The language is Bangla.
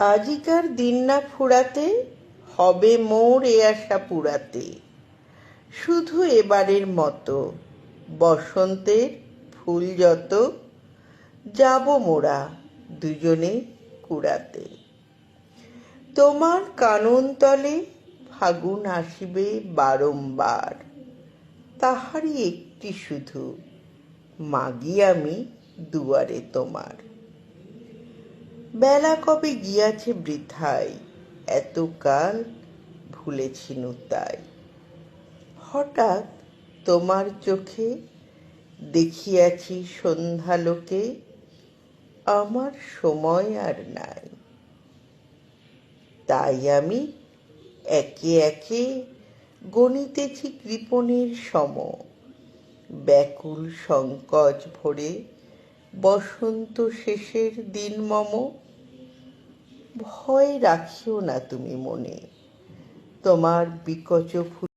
আজিকার দিন না ফুরাতে, হবে মোর এ আশা পুরাতে। শুধু এবারের মতো, বসন্তের ফুল যত, যাব মোরা দুজনে কুড়াতে। তোমার কানন তলে ফাগুন আসিবে বারংবার, তাহারই একটি শুধু মাগি আমি দুয়ারে তোমার। বেলা কবে গিয়াছে বৃথায়, এতকাল ভুলেছিনু তাই। হঠাৎ তোমার চোখে দেখিয়াছি সন্ধ্যালোকে আমার সময় আর নাই। তাই আমি একে একে গণিতেছি কৃপণের সম। ব্যাকুল সংকোচ ভরে বসন্ত শেষের দিন মম। ভয় রাখিও না তুমি মনে। তোমার বিকচ ফুল